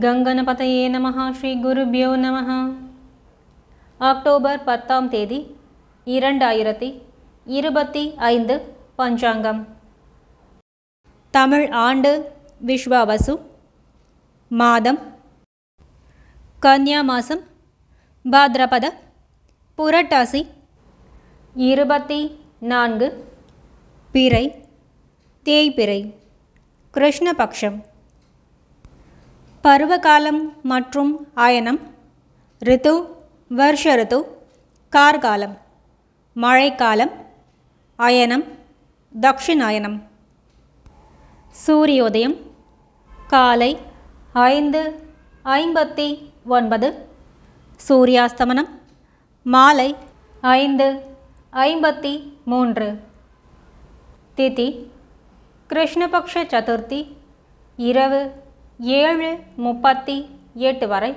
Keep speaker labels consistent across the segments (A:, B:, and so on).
A: கங்கனபதையே நம ஸ்ரீ குருபியோ நம அக்டோபர் பத்தாம் தேதி இரண்டாயிரத்தி இருபத்தி ஐந்து பஞ்சாங்கம். தமிழ் ஆண்டு விஸ்வாவசு மாதம் கன்யா மாதம் பாத்ரபத புரட்டாசி இருபத்தி நான்கு பிறை தேய்பிறை கிருஷ்ணபக்ஷம். பருவகாலம் மற்றும் ஆயனம் ரித்து வருஷ ரித்து கார்காலம் மழைக்காலம் அயனம் தக்ஷிணாயனம். சூரியோதயம் காலை ஐந்து ஐம்பத்தி ஒன்பது. சூரியாஸ்தமனம் மாலை ஐந்து ஐம்பத்தி மூன்று. திதி கிருஷ்ணபக்ஷ சதுர்த்தி இரவு ஏழு முப்பத்தி எட்டு வரை.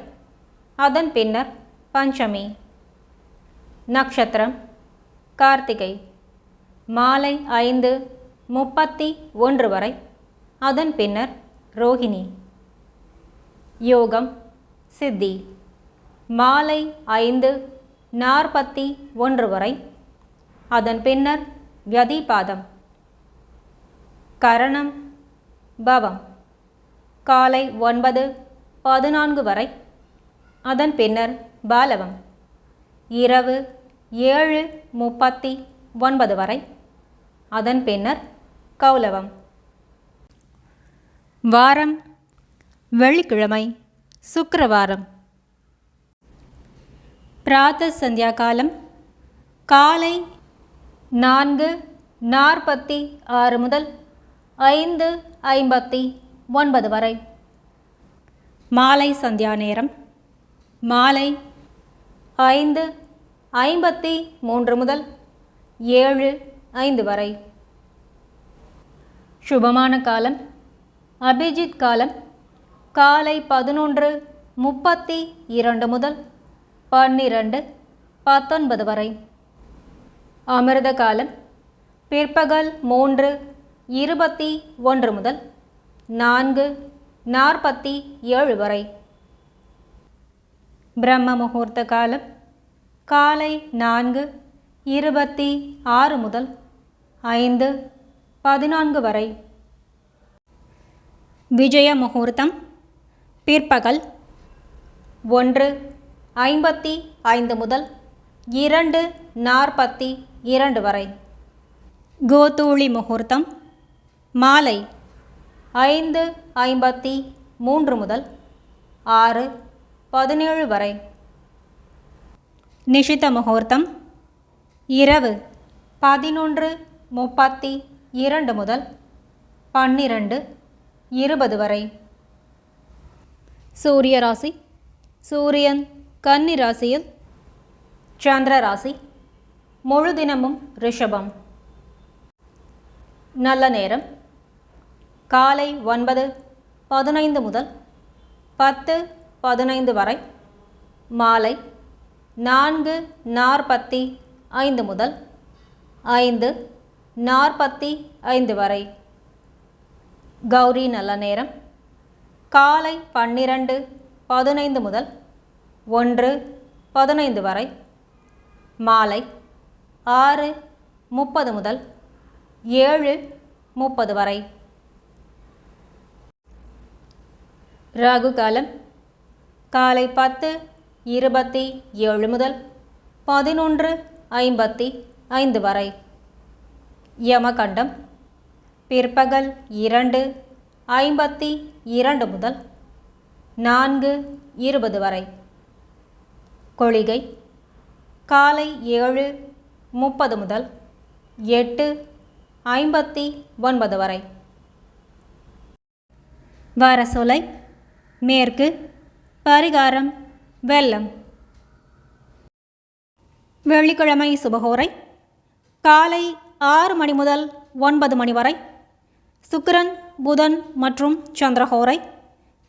A: அதன் பின்னர் பஞ்சமி. நட்சத்திரம் கார்த்திகை. மாலை ஐந்து முப்பத்தி ஒன்று வரை. அதன் பின்னர் ரோஹிணி. யோகம். சித்தி. மாலை ஐந்து நாற்பத்தி ஒன்று வரை. அதன் பின்னர் வியதிபாதம். கரணம். பவம். காலை ஒன்பது பதினான்கு வரை. அதன் பின்னர் பாலவம். இரவு ஏழு முப்பத்தி ஒன்பது வரை. அதன் பின்னர் கௌலவம். வாரம் வெள்ளிக்கிழமை சுக்கரவாரம். பிராத்த சந்தியா காலம் காலை நான்கு நாற்பத்தி ஆறு முதல் ஐந்து ஐம்பத்தி ஒன்பது வரை. மாலை சந்தியா நேரம். மாலை ஐந்து ஐம்பத்தி மூன்று முதல் ஏழு ஐந்து வரை. சுபமான காலம். அபிஜித் காலம். காலை பதினொன்று முப்பத்தி இரண்டு முதல் பன்னிரண்டு பத்தொன்பது வரை. அமிர்த காலம். பிற்பகல் மூன்று இருபத்தி ஒன்று முதல் நான்கு நாற்பத்தி ஏழு வரை. பிரம்ம முகூர்த்த காலம் காலை நான்கு இருபத்தி ஆறு முதல் ஐந்து பதினான்கு வரை. விஜய முகூர்த்தம் பிற்பகல் ஒன்று ஐம்பத்தி ஐந்து முதல் இரண்டு நாற்பத்தி இரண்டு வரை. கோதூளி முகூர்த்தம் மாலை ஐந்து ஐம்பத்தி மூன்று முதல் ஆறு பதினேழு வரை. நிஷித முகூர்த்தம் இரவு பதினொன்று முப்பத்தி இரண்டு முதல் பன்னிரண்டு இருபது வரை. சூரிய ராசி சூரியன் கன்னி ராசியில் சந்திர ராசி முழு தினமும் ரிஷபம். நல்ல நேரம் காலை ஒன்பது பதினைந்து முதல் பத்து பதினைந்து வரை மாலை நான்கு நாற்பத்தி ஐந்து முதல் ஐந்து நாற்பத்தி ஐந்து வரை. கௌரி நல்ல நேரம். காலை பன்னிரண்டு பதினைந்து முதல் ஒன்று பதினைந்து வரை மாலை ஆறு முப்பது முதல் ஏழு முப்பது வரை. ராகு காலம். காலை பத்து இருபத்தி ஏழு முதல் பதினொன்று ஐம்பத்தி ஐந்து வரை. யமகண்டம் பிற்பகல் இரண்டு ஐம்பத்தி இரண்டு முதல் நான்கு இருபது வரை. கொளிகை காலை ஏழு முப்பது முதல் எட்டு ஐம்பத்தி ஒன்பது வரை. வாரசோலை மேற்கு பரிகாரம் வெள்ளம். வெள்ளிக்கிழமை சுபகோரை காலை ஆறு மணி முதல் ஒன்பது மணி வரை சுக்கிரன் புதன் மற்றும் சந்திரஹோரை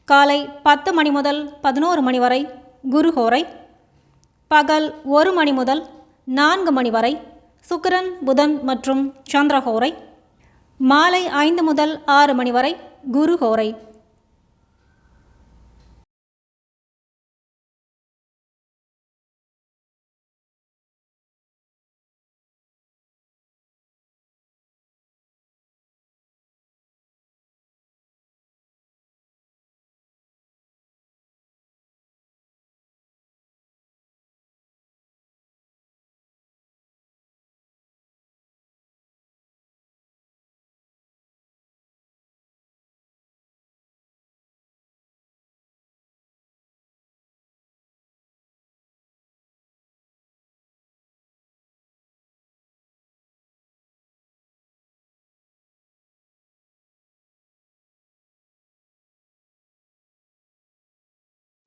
A: காலை பத்து மணி முதல் பதினோரு மணி வரை குருஹோரை பகல் ஒரு மணி முதல் நான்கு மணி வரை சுக்கிரன் புதன் மற்றும் சந்திரஹோரை மாலை ஐந்து முதல் ஆறு மணி வரை குருஹோரை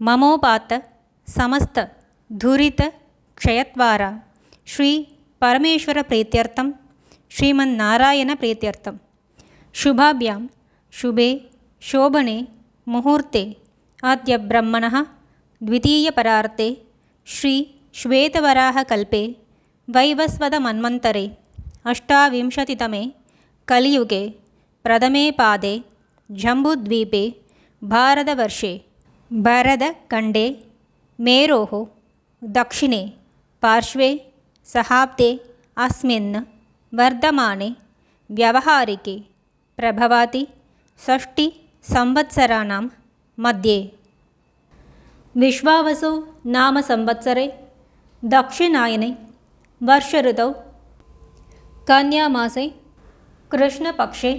A: ममोपात समस्तधुरितक्षयत्वारा श्रीपरमेश्वरप्रीत्यर्थं श्रीमन्नारायणप्रीत्यर्थं शुभाभ्यां शुभे शोभने मुहूर्ते। अद्य ब्रह्मणः द्वितीयपरार्ते श्रीश्वेतवराहकल्पे वैवस्वतमन्वन्तरे अष्टाविंशतितमे कलियुगे। प्रथमे पादे। जम्बुद्वीपे। भारतवर्षे। भरतखण्डे मेरोः दक्षिणे पार्श्वे सहाब्दे अस्मिन् वर्धमाने व्यवहारिके प्रभवाति षष्टिसंवत्सराणां मध्ये विश्वावसु नाम संवत्सरे दक्षिणायने वर्षऋतौ कन्यामासे कृष्णपक्षे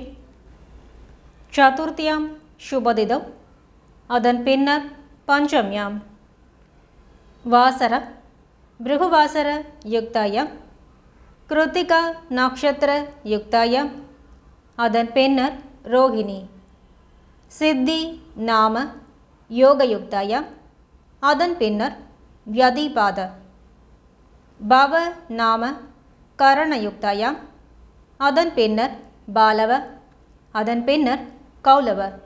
A: चतुर्थ्यां शुभदिदौ அதன் பின்னர் பஞ்சம்யாம். வாசர பிருகுவாசர யுக்தாயம். கிருத்திகா நக்ஷத்திர யுக்தாயம். அதன் பின்னர் ரோகிணி. சித்தி நாம யோகயுக்தாயம் அதன் பின்னர் வியதிபாத. பவ நாம கரணயுக்தாயம் அதன் பின்னர் பாலவ. அதன் பின்னர் கௌலவ.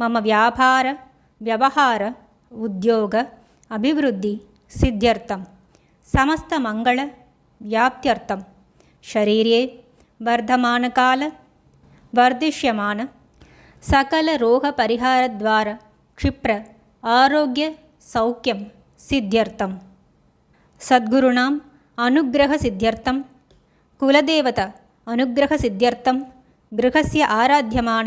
A: मम व्यापार व्यवहार उद्योग अभिवृद्धिसिद्ध्यर्थं समस्तमङ्गलव्याप्त्यर्थं शरीरे वर्धमानकाल वर्धिष्यमान सकलरोगपरिहारद्वारा क्षिप्र आरोग्यसौख्यं सिद्ध्यर्थं सद्गुरूणाम् अनुग्रहसिद्ध्यर्थं कुलदेवता अनुग्रहसिद्ध्यर्थं गृहस्य आराध्यमान